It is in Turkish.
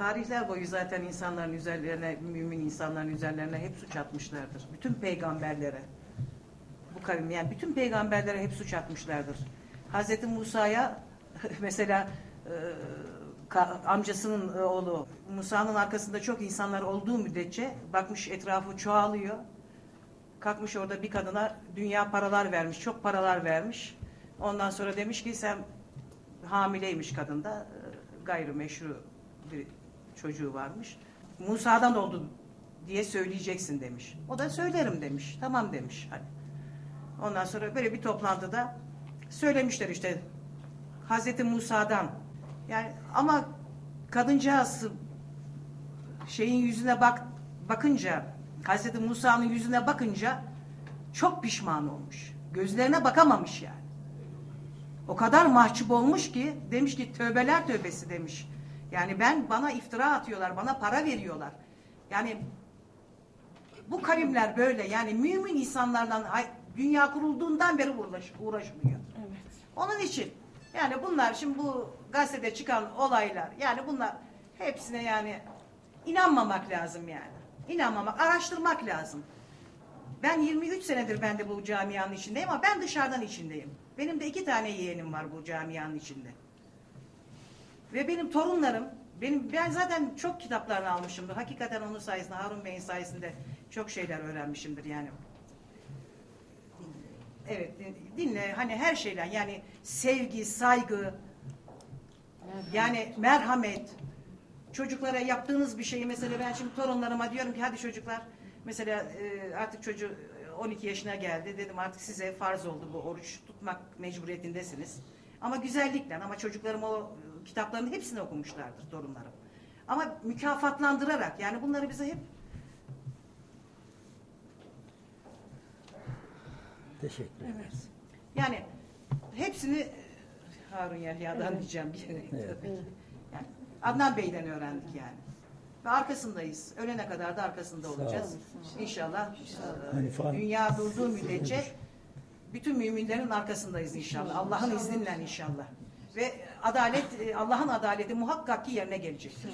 Tarihler boyu zaten insanların üzerlerine, mümin insanların üzerlerine hep suç atmışlardır. Bütün peygamberlere. Bu kavim yani bütün peygamberlere hep suç atmışlardır. Hazreti Musa'ya mesela e, amcasının e, oğlu Musa'nın arkasında çok insanlar olduğu müddetçe bakmış etrafı çoğalıyor. Kalkmış orada bir kadına dünya paralar vermiş, çok paralar vermiş. Ondan sonra demiş ki sen hamileymiş kadında, e, gayrimeşru bir çocuğu varmış. Musa'dan oldu diye söyleyeceksin demiş. O da söylerim demiş. Tamam demiş. Hani. Ondan sonra böyle bir toplantıda söylemişler işte Hazreti Musa'dan. Yani ama kadıncağız şeyin yüzüne bak bakınca Hazreti Musa'nın yüzüne bakınca çok pişman olmuş. Gözlerine bakamamış yani. O kadar mahcup olmuş ki demiş ki tövbeler tövbesi demiş. Yani ben bana iftira atıyorlar, bana para veriyorlar. Yani bu kavimler böyle yani mümin insanlarla dünya kurulduğundan beri uğraş, uğraşmıyor. Evet. Onun için yani bunlar şimdi bu gazetede çıkan olaylar yani bunlar hepsine yani inanmamak lazım yani. İnanmamak, araştırmak lazım. Ben 23 senedir ben de bu camianın içindeyim ama ben dışarıdan içindeyim. Benim de iki tane yeğenim var bu camianın içinde. Ve benim torunlarım, benim ben zaten çok kitaplarını almışımdır. Hakikaten onun sayesinde, Harun Bey'in sayesinde çok şeyler öğrenmişimdir yani. Evet, dinle hani her şeyler yani sevgi, saygı, yani merhamet. Çocuklara yaptığınız bir şeyi mesela ben şimdi torunlarıma diyorum ki hadi çocuklar mesela e, artık çocuğu e, 12 yaşına geldi. Dedim artık size farz oldu bu oruç tutmak mecburiyetindesiniz. Ama güzellikle ama çocuklarım o e, kitapların hepsini okumuşlardır torunlarım. Ama mükafatlandırarak yani bunları bize hep Teşekkür ederim. Evet. yani hepsini e, Harun Yahya'dan Evet. diyeceğim. bir yere. Evet. Yani Adnan Bey'den öğrendik yani. Ve arkasındayız. Ölene kadar da arkasında Sağ olacağız. olun. İnşallah. e, Hanım. Dünya durduğu müddetçe bütün müminlerin arkasındayız inşallah. Allah'ın izniyle inşallah. Ve adalet, e, Allah'ın adaleti muhakkak ki yerine gelecektir.